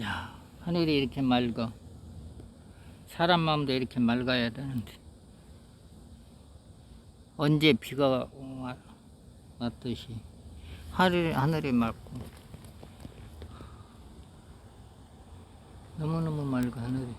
야, 하늘이 이렇게 맑아. 사람 마음도 이렇게 맑아야 되는데. 언제 비가 와- 왔듯이. 하늘이, 하늘이 맑고. 너무너무 맑아, 하늘이.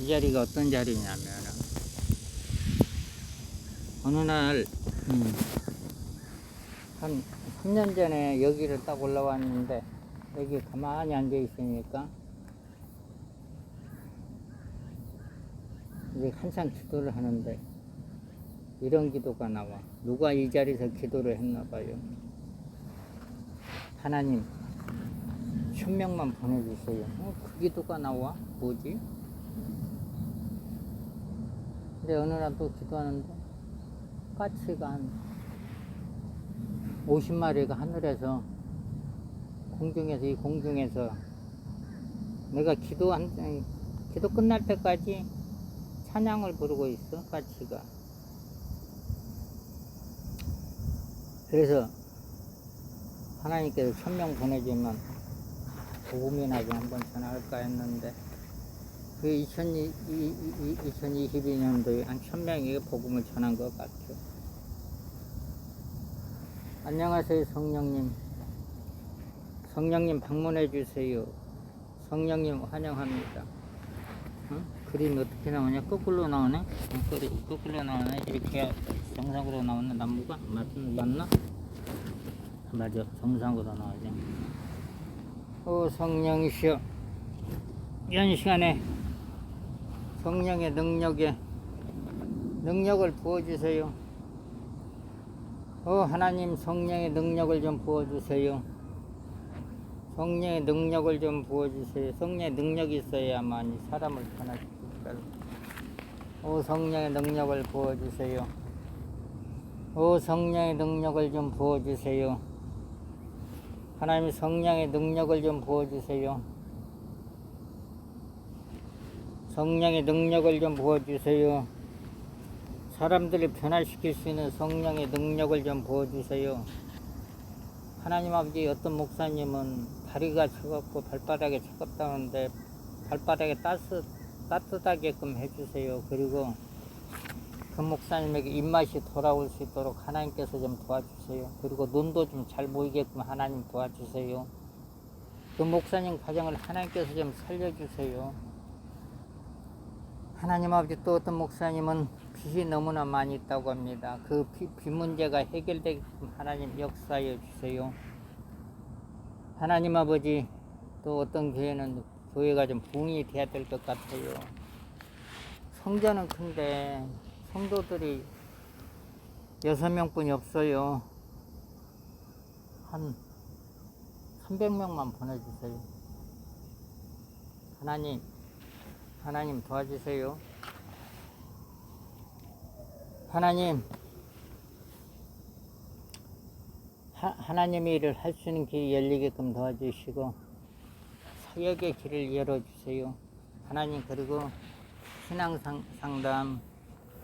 이 자리가 어떤 자리냐면 어느 날, 음, 한 3년 전에 여기를 딱 올라왔는데 여기 가만히 앉아 있으니까 이제 한참 기도를 하는데 이런 기도가 나와. 누가 이 자리에서 기도를 했나 봐요. 하나님, 천명만 보내주세요. 어, 그 기도가 나와? 뭐지? 근데 어느 날 또 기도하는데 까치가 한 50마리가 하늘에서 공중에서 이 공중에서 내가 기도한 기도 끝날 때까지 찬양을 부르고 있어 까치가. 그래서 하나님께서 천명 보내주면 복음이나 좀 한번 전할까 했는데 그 2022년도에 한 천명에게 복음을 전한 것 같아요. 안녕하세요, 성령님. 성령님 방문해 주세요. 성령님 환영합니다. 응? 그림이 어떻게 나오냐? 거꾸로 나오네? 응, 거꾸로, 나오네? 이렇게 정상으로 나오는 나무가? 맞, 맞나? 맞아, 정상으로 나오죠. 오, 성령이시여. 이런 시간에 성령의 능력에 능력을 부어주세요. 어, 하나님 성령의 능력을 좀 부어주세요. 성령의 능력을 좀 부어주세요. 성령의 능력이 있어야만 이 사람을 변화시킬 거예요. 오, 성령의 능력을 부어주세요. 오, 성령의 능력을 좀 부어주세요. 하나님 성령의 능력을 좀 부어주세요. 성령의 능력을 좀 부어주세요. 사람들을 변화시킬 수 있는 성령의 능력을 좀 부어주세요. 하나님 아버지 어떤 목사님은 다리가 차갑고 발바닥에 차갑다는데 발바닥에 따스, 따뜻하게끔 해주세요. 그리고 그 목사님에게 입맛이 돌아올 수 있도록 하나님께서 좀 도와주세요. 그리고 눈도 좀 잘 보이게끔 하나님 도와주세요. 그 목사님 가정을 하나님께서 좀 살려주세요. 하나님 아버지 또 어떤 목사님은 빚이 너무나 많이 있다고 합니다. 그 빚, 빚 문제가 해결되게끔 하나님 역사해 주세요. 하나님 아버지 또 어떤 교회는 교회가 좀 부흥이 돼야 될 것 같아요. 성전은 큰데 성도들이 여섯 명뿐이 없어요. 한 300명만 보내주세요. 하나님, 하나님 도와주세요. 하나님, 하, 하나님의 일을 할 수 있는 길이 열리게끔 도와주시고, 사역의 길을 열어주세요. 하나님, 그리고 신앙 상, 상담,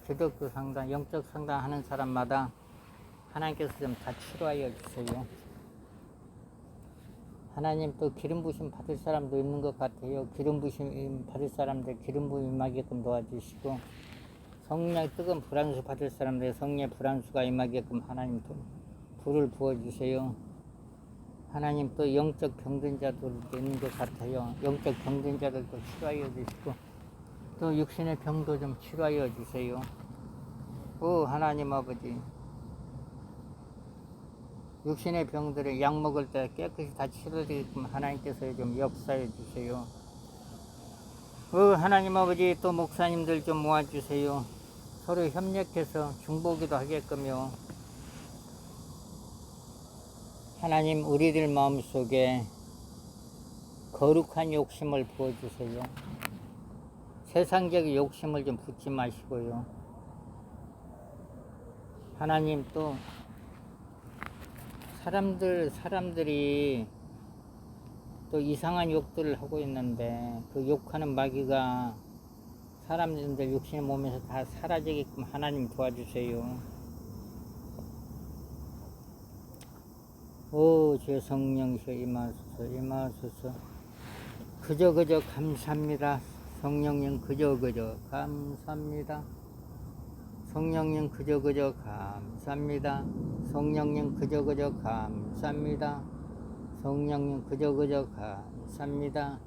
기독교 상담, 영적 상담 하는 사람마다 하나님께서 좀 다 치료하여 주세요. 하나님 또 기름 부심 받을 사람도 있는 것 같아요. 기름 부심 받을 사람들 기름 부임 임하게끔 도와주시고 성령 뜨거운 불안수 받을 사람들 성령 불안수가 임하게끔 하나님 또 불을 부어 주세요. 하나님 또 영적 병든 자들도 있는 것 같아요. 영적 병든 자들도 치료하여 주시고 또 육신의 병도 좀 치료하여 주세요. 오 하나님 아버지 육신의 병들을 약 먹을 때 깨끗이 다 치료되게끔 하나님께서 좀 역사해 주세요. 어, 하나님 아버지 또 목사님들 좀 모아주세요. 서로 협력해서 중보기도 하게끔요. 하나님 우리들 마음속에 거룩한 욕심을 부어주세요. 세상적인 욕심을 좀 붙지 마시고요. 하나님 또 사람들 사람들이 또 이상한 욕들을 하고 있는데 그 욕하는 마귀가 사람들 육신의 몸에서 다 사라지게끔 하나님 도와주세요. 오, 제 성령이셔 임하소서 임하소서 그저 그저 감사합니다. 성령님 그저 그저 감사합니다. 성령님 그저 그저 감사합니다. 성령님 그저 그저 감사합니다. 성령님 그저 그저 감사합니다.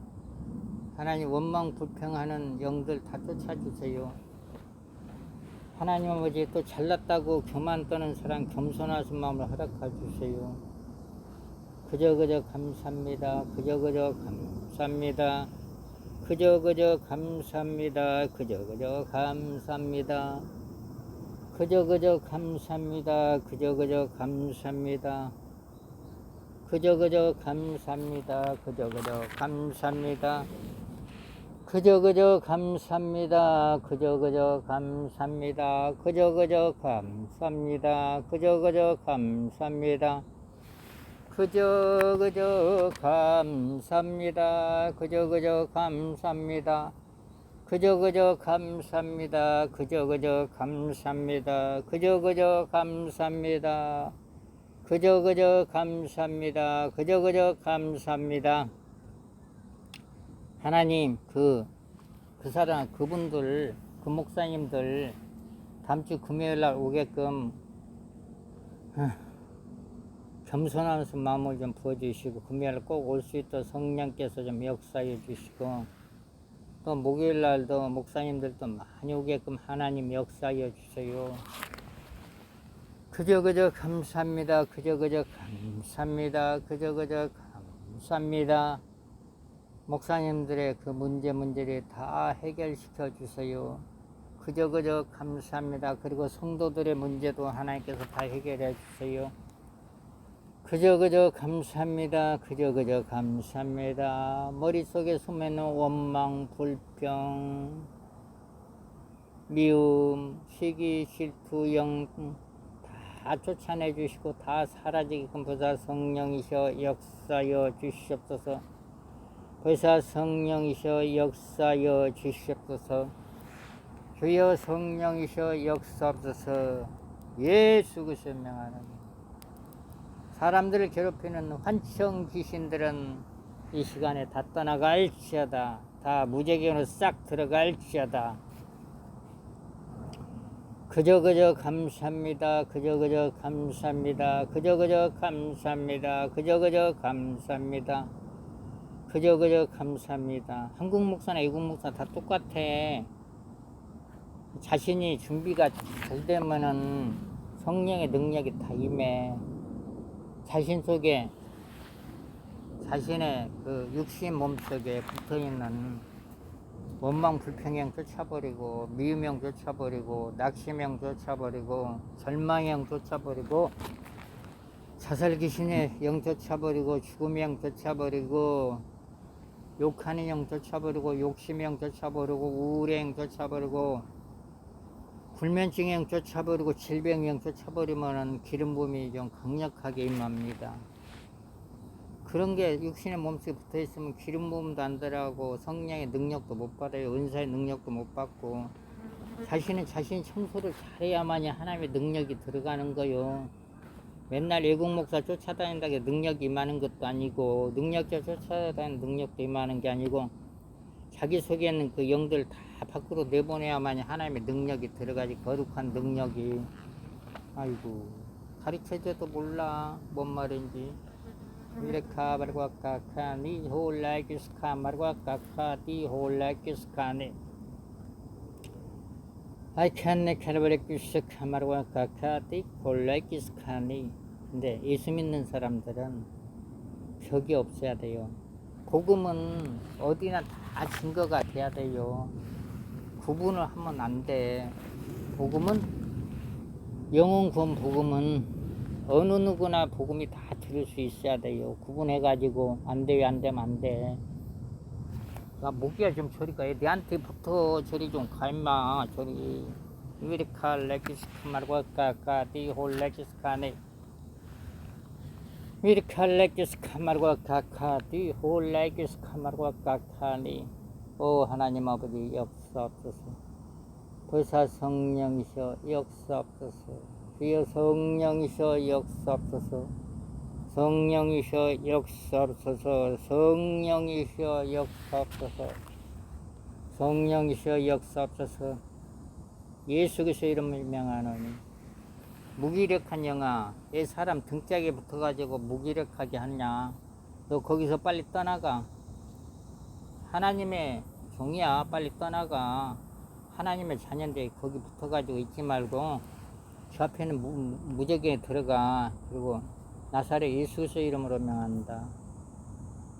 하나님 원망 불평하는 영들 다 쫓아주세요. 하나님 아버지 또 잘났다고 교만 떠는 사람 겸손하신 마음을 허락해 주세요. 그저 그저 감사합니다. 그저 그저 감사합니다. 그저 그저 감사합니다. 그저 그저 감사합니다. 그저 그저 감사합니다. 그저 그저 감사합니다. 그저 그저 감사합니다. 그저 그저 감사합니다. 그저 그저 감사합니다. 그저 그저 감사합니다. 그저 그저 감사합니다. 그저 그저 감사합니다. 그저 그저 감사합니다. 그저 그저 감사합니다. 그저 그저 감사합니다. 그저 그저 감사합니다. 그저 그저 감사합니다. 그저 그저 감사합니다. 그저 그저 감사합니다. 하나님 그그 사람 그분들 그 목사님들 다음 주 금요일 날 오게끔 하, 겸손하면서 마음을 좀 부어주시고 금요일 꼭 올 수 있도록 성령께서 좀 역사해 주시고 또 목요일 날도 목사님들도 많이 오게끔 하나님 역사해 주세요. 그저 그저 감사합니다. 그저 그저 감사합니다. 그저 그저 감사합니다. 목사님들의 그 문제 문제를 다 해결시켜 주세요. 그저 그저 감사합니다. 그리고 성도들의 문제도 하나님께서 다 해결해 주세요. 그저 그저 감사합니다. 그저 그저 감사합니다. 머릿속에 숨에는 원망, 불평, 미움, 시기, 실투, 영, 다 쫓아내 주시고 다 사라지게끔 보사 성령이셔 역사여 주시옵소서. 보사 성령이셔 역사여 주시옵소서. 주여 성령이셔 역사옵소서. 예수 그리스도 명하는 사람들을 괴롭히는 환청 귀신들은 이 시간에 다 떠나갈지어다. 다 무제견으로 싹 들어갈지어다. 그저 그저 감사합니다. 그저 그저 감사합니다. 그저 그저 감사합니다. 그저 그저 감사합니다. 그저 그저 감사합니다. 한국 목사나 외국 목사 다 똑같아. 자신이 준비가 잘 되면은 성령의 능력이 다 임해. 자신 속에 자신의 그 육신 몸 속에 붙어 있는 원망 불평형 쫓아버리고 미움형 쫓아버리고 낙심형 쫓아버리고 절망형 쫓아버리고 자살 귀신의 영 쫓아버리고 죽음의 영 쫓아버리고 욕하는 영 쫓아버리고 욕심의 영 쫓아버리고 우울의 영 쫓아버리고 불면증의 영 쫓아버리고 질병의 영 쫓아버리면은 기름 부음이 좀 강력하게 임합니다. 그런 게 육신의 몸속에 붙어 있으면 기름 부음도 안 들어가고 성령의 능력도 못 받아요. 은사의 능력도 못 받고 자신은 자신 청소를 잘해야만이 하나님의 능력이 들어가는 거요. 맨날 외국 목사 쫓아다닌다고 능력이 임하는 것도 아니고 능력자 쫓아다니는 능력도 임하는 게 아니고 자기 속에 있는 그 영들 다 밖으로 내보내야만이 하나님의 능력이 들어가지 거룩한 능력이. 아이고 가르쳐줘도 몰라. 뭔 말인지. 이레카 까카 니 홀라이키스카 까카 디 홀라이키스카네 캐르베레키스카 말과 까카 디 홀라이키스카니. 근데 예수 믿는 사람들은 벽이 없어야 돼요 복음은 어디나 다 증거가 돼야 돼요 구분을 하면 안 돼 복음은 영혼 구원 복음은 어느 누구나 복음이 다 들을 수 있어야 돼요. 구분해 가지고 안 돼, 안 되면 안 돼. 나 목이야 좀 저리 가. 붙어 저리 좀 가, 임마. 저리. 유리카 레키스카 말고 까까 디 홀 레키스카네. 미르칼레키스 카마르과 카카디 홀레키스 카마르과 카카니 오 하나님 아버지 역사옵소서. 보사 성령이셔 역사옵소서. 주여 성령이셔 역사옵소서. 성령이셔 역사옵소서. 성령이셔 역사옵소서. 성령이셔 역사옵소서. 예수 그리스도 이름을 명하노니 무기력한 영아 내 사람 등짝에 붙어가지고 무기력하게 하냐. 너 거기서 빨리 떠나가. 하나님의 종이야. 빨리 떠나가. 하나님의 자녀인데 거기 붙어가지고 있지 말고 저 앞에는 무, 무적에 들어가. 그리고 나사렛 예수 그리스도 이름으로 명한다.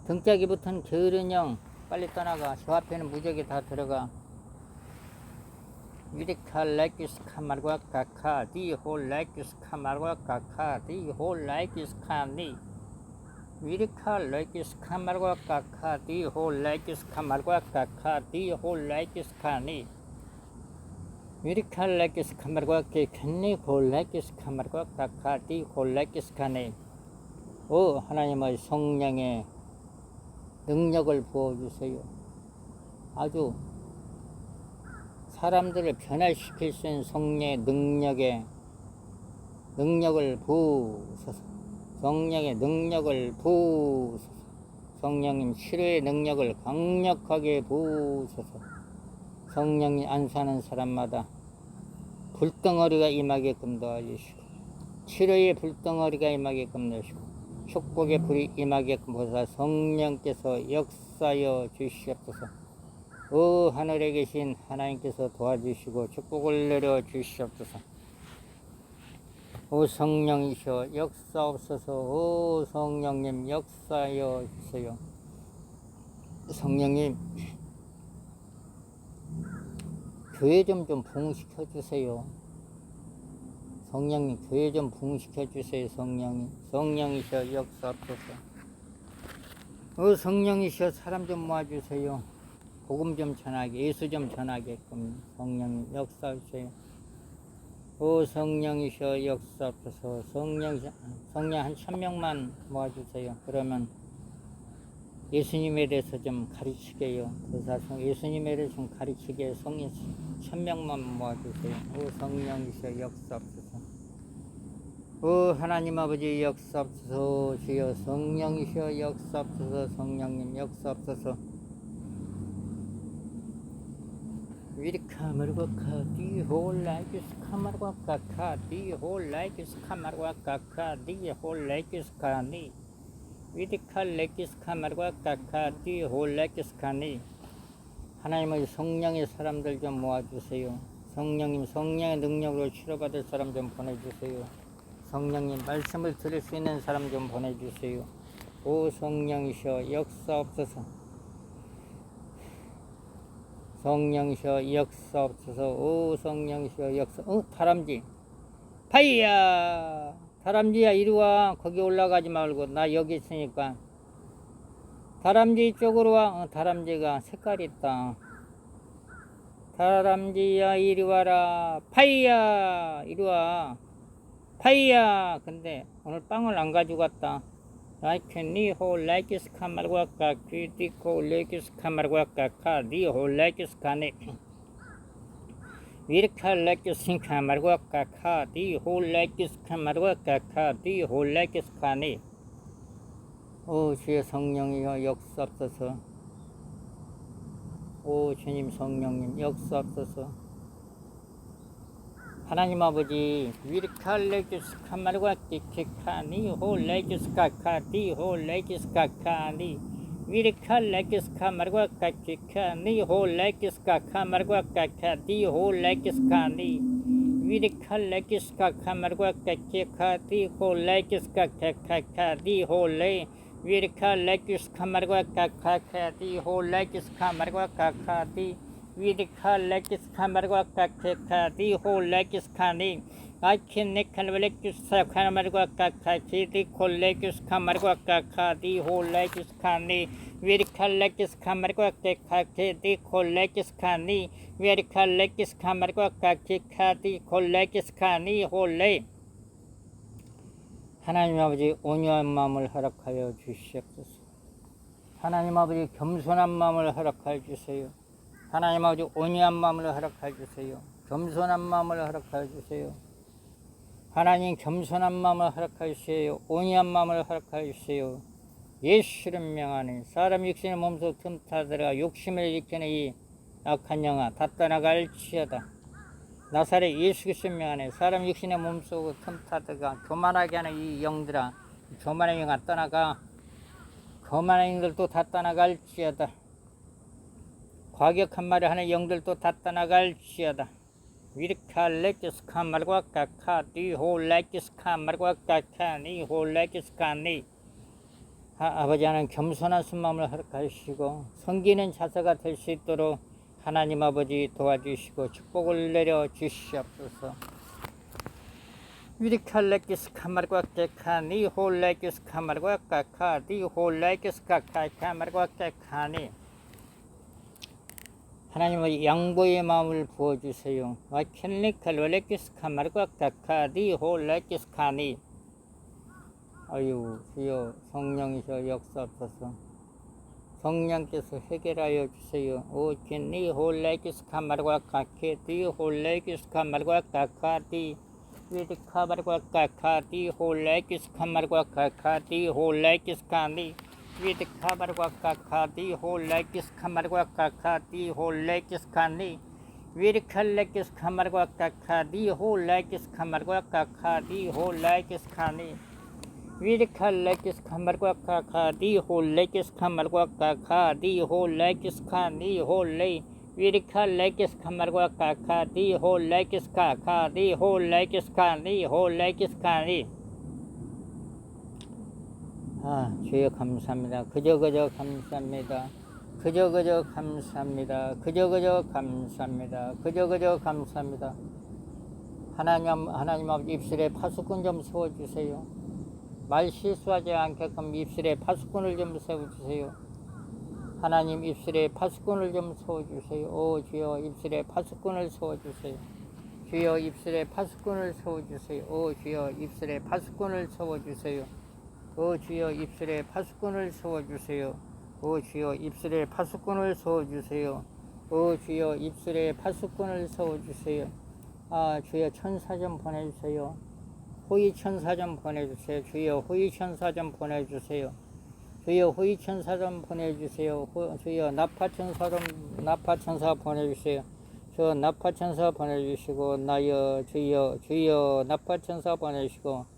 등짝에 붙은 게으른 영 빨리 떠나가. 저 앞에는 무적에 다 들어가 위리카 레키스 카말과 카카 디홀 레키스 카말과 카카 디홀 레키스 카니. 위리카 레키스 카말과 카카 디홀 레키스 카말과 카카 디홀 레키스 카니. 위리카 레키스 카말과 케켄니 홀 레키스 카말과 카카 디홀 레키스 카니. 오 하나님의 성령의 능력을 부어주세요. 아주 사람들을 변화시킬 수 있는 성령의 능력에 능력을 부으소서. 성령의 능력을 부으소서. 성령님 치료의 능력을 강력하게 부으소서. 성령이 안 사는 사람마다 불덩어리가 임하게끔 도와주시고 치료의 불덩어리가 임하게끔 도와주시고 축복의 불이 임하게끔 보사 성령께서 역사여 주시옵소서 오 하늘에 계신 하나님께서 도와주시고 축복을 내려 주시옵소서. 오 성령이셔 역사옵소서. 오 성령님 역사여 주세요. 성령님 교회 좀 좀 부흥시켜 주세요. 성령님 교회 좀 부흥시켜 주세요. 성령님 성령이셔 역사옵소서. 오 성령이셔 사람 좀 모아주세요. 복음 좀 전하게, 예수 좀 전하게끔 성령 역사하세요. 오 성령이셔 역사하소서 성령 성령 한 천명만 모아주세요. 그러면 예수님에 대해서 좀 가르치게요. 그사성 예수님에 대해서 좀 가르치게 성령 천명만 모아주세요. 오 성령이셔 역사하소서. 오 하나님 아버지 역사하소서 주여 성령이셔 역사하소서 성령님 역사하소서 위리카마르과카 디홀라이키스 카마르과카카 디홀라이키스 카마르과카카 디홀라이키스 카니 위리칼레키스 카마르과카카 디홀라이키스 카니 하나님의 성령의 사람들 좀 모아주세요. 성령님 성령의 능력으로 치료받을 사람 좀 보내주세요. 성령님 말씀을 들을 수 있는 사람 좀 보내주세요. 오 성령이셔 역사 없어서 성령이셔 역사 없어서 오 성령이셔 역사. 어 다람쥐. 파이야! 다람쥐야 이리와. 거기 올라가지 말고. 나 여기 있으니까. 다람쥐 쪽으로 와. 어, 다람쥐가 색깔 있다. 다람쥐야 이리 와라. 파이야! 이리 와. 파이야! 근데 오늘 빵을 안 가지고 왔다 like ni ho like is kamar wa ka kiti ko like is kamar wa ka ka di ho like is kane vir kha like is kamar wa ka ka di ho like is kamar wa ka ka di ho like is kane 오 주의 성령이여 역사옵소서 오 주님 성령님 역사옵소서 하나님 아버지 위르칼레기스 카마르과 키키카니 홀레기스 카카디 홀레기스 카카니. 위르칼레기스 카마르과 카키카니 홀레기스 카카마르과 카카디 홀레기스 카니. 위르칼레기스 카카마르과 카키카디 홀레기스 카카카디 홀레. 위르칼레기스 카마르과 카카카디 홀레기스 카마르과 카카디 위디카 레키스 카마르과 카케카 디호 레키스 카니 아킨 네칸 벨레키스 카마르과 카카 키디 콜레키스 카마르과 카카 디호 레키스 카니 위디카 레키스 카마르과 카카 키디 콜레키스 카니 위디카 레키스 카마르과 카키카 디 콜레키스 카니 홀레 하나님 아버지 온유한 마음을 허락하여 주시옵소서. 하나님 아버지 겸손한 마음을 허락하여 주세요. 하나님 아버지 온유한 마음을 허락하여 주세요. 겸손한 마음을 허락하여 주세요. 하나님 겸손한 마음을 허락하여 주세요. 온유한 마음을 허락하여 주세요. 예수를 명하니 사람 육신의 몸속 틈타 들어가 욕심을 일으키는 이 악한 영아 다 떠나갈지어다. 나사렛 예수 그리스도 명하니 사람 육신의 몸속 틈타 들어가 교만하게 하는 이 영들아 교만의 영아 떠나가 거만한 영들도 다 떠나갈지어다. 과격한 말을 하는 영들도 다 떠나갈 지어다. 위르카 레키스카 말과 까카 니호 레키스카 말과 까카 니호 레키스카 니 아, 아버지 하나님 겸손한 순마음을 허락하시고 섬기는 자세가 될 수 있도록 하나님 아버지 도와주시고 축복을 내려 주시옵소서. 위리칼레키스카 말과 깨카 니호 레키스카 말과 까카 니호 레키스카 카카 말과 깨카니 하나님의 양보의 마음을 부어주세요. 와켄리칼 레키스카 말과 까카 니호 레키스카니. 아유 주여 성령이셔 역사하소서. 성령께서 해결하여 주세요. 말과 카카디 홀레기스카 말과 카카디 홀레기스카니 위리칼레기스카 말과 카카디 홀레기스카 말과 카카디 홀레기스카니 위리칼 레키스 카말과 카카 디홀 레키스 카말과 카카 디홀 레키스 카니 홀레 위리칼 레키스 카말과 카카 디홀 레키스 카카 디홀 레키스 카니 홀 레키스 카니 아 주여 감사합니다 그저 그저 감사합니다 그저 그저 감사합니다 그저 그저 감사합니다 그저 그저 감사합니다 하나님 하나님 아버지 입술에 파수꾼 좀 세워 주세요 말 실수하지 않게끔 입술에 파수꾼을 좀 세워 주세요. 하나님 입술에 파수꾼을 좀 세워 주세요. 오 주여 입술에 파수꾼을 세워 주세요. 주여 입술에 파수꾼을 세워 주세요. 오 주여 입술에 파수꾼을 세워 주세요. 오 주여 입술에 파수꾼을 세워주세요. 오 주여 입술에 파수꾼을 세워주세요. 오 주여 입술에 파수꾼을 세워주세요. 아 주여 천사 좀 보내주세요. 호의 천사 좀 보내주세요. 주여 호의 천사 좀 보내주세요. 주여 호의 천사 좀 보내주세요. 호, 주여 나파 천사 좀 나파 천사 보내주세요. 저 나파 천사 보내주시고 나여 주여 주여 나파 천사 보내시고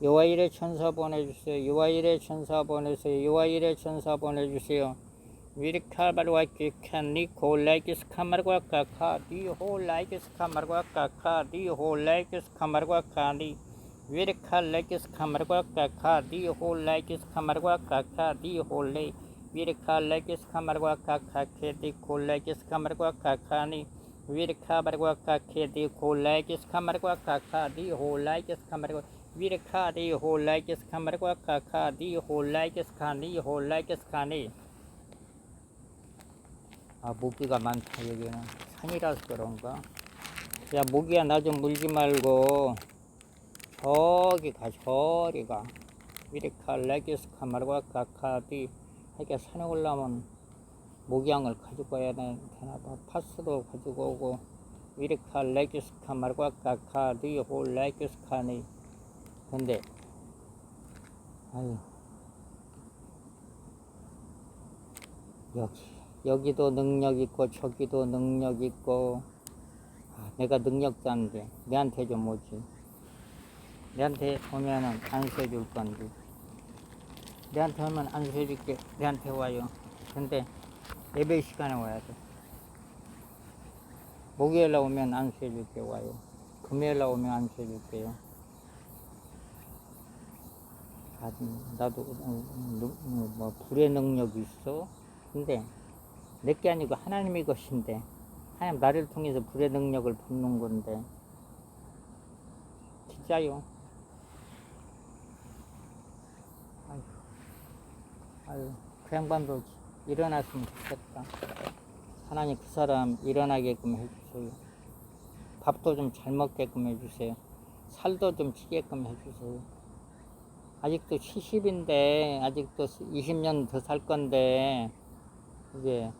요하일의 천사 보내주세요. 요하일의 천사 보내세요. 요하일의 천사 보내주세요. 위리칼바르와 키칸니 콜라이키스 카마르과 카카 디홀라이키스 카마르과 카카 디홀라이키스 카마르과 카니 위르칼 레키스 카마르과 카카 디홀 레키스 카마르과 카카 디홀레 위르칼 레키스 카마르과 카카 케디 콜 레키스 카마르과 카카니 위르카바르과 카케디 콜 레키스 카마르과 카카 디홀 레키스 카마르과 위르카디 홀 레키스 카마르과 카카 디홀 레키스 카니 홀 레키스 카니 아 모기가 많다 여기는. 산이라서 그런가? 야 모기야 나 좀 물지 말고. 저기 가 저리 가. 위리카 레기스 카마르과 카카디 이렇게 산에 올라오면 목양을 가지고 와야 되나 봐. 파스도 가지고 오고. 위리카 레기스 카마르과 카카디 홀 레기스 카니 근데 아유. 여기 여기도 능력 있고 저기도 능력 있고. 아, 내가 능력자인데 내한테 좀 오지. 내한테 오면은 안수해줄 건데. 내한테 오면 안수해줄게. 내한테 와요. 근데 예배 시간에 와야 돼. 목요일 날 오면 안수해줄게 와요. 금요일 날 오면 안수해줄게요 아, 나도 어, 어, 뭐 불의 능력이 있어 근데 내게 아니고 하나님의 것인데 하나님 나를 통해서 불의 능력을 붓는 건데 진짜요 아유, 그 양반도 일어났으면 좋겠다. 하나님 그 사람 일어나게끔 해주세요. 밥도 좀 잘 먹게끔 해주세요. 살도 좀 찌게끔 해주세요. 아직도 70인데 아직도 20년 더 살 건데 이제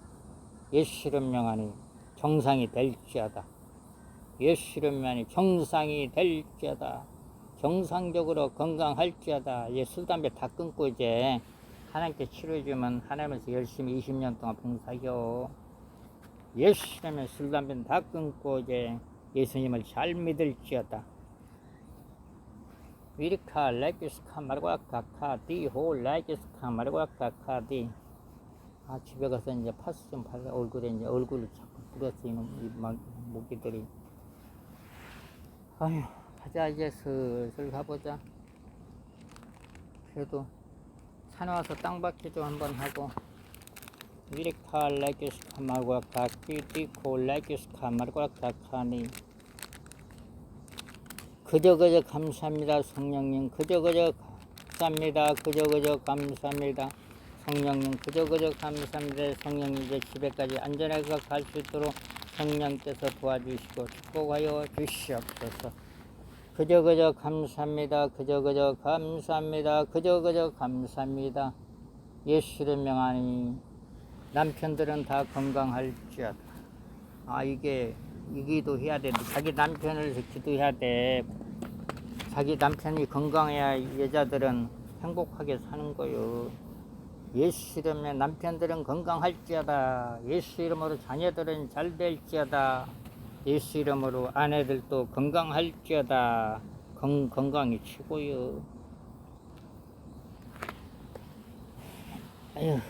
예수름 명하니 정상이 될지어다. 예수름 명하니 정상이 될지어다. 정상적으로 건강할지어다. 이제 술 담배 다 끊고 이제 하나님께 치료해주면 하나님께서 열심히 20년 동안 봉사하여 예수님의 술 담배는 다 끊고 이제 예수님을 잘 믿을지어다. 위리카 레기스카 마르과카카 디호 레기스카 마르과카카 디. 아 집에 가서 이제 파스 좀 발라 얼굴에 이제 얼굴을 자꾸 뿌렸어 이놈 이 막- 모기들이. 아휴 가자 이제 슬슬 가보자. 그래도 산에 와서 땅받기 좀 한번 하고. 위리카 레기스카 마르과카키 디코 레기스카 마르과카카니. 그저 그저 감사합니다 성령님. 그저 그저 감사합니다 그저 그저 감사합니다. 성령님 그저 그저 감사합니다. 성령님 이제 집에까지 안전하게 갈 수 있도록 성령께서 도와주시고 축복하여 주시옵소서. 그저 그저 감사합니다. 그저 그저 감사합니다. 그저 그저 감사합니다. 예수를 명하니 남편들은 다 건강할지어다. 아 이게 이 기도 해야 돼. 자기 남편을 기도해야 돼. 자기 남편이 건강해야 여자들은 행복하게 사는 거요. 예수 이름에 남편들은 건강할지어다. 예수 이름으로 자녀들은 잘 될지어다. 예수 이름으로 아내들도 건강할지어다. 건, 건강이 최고요. 아휴.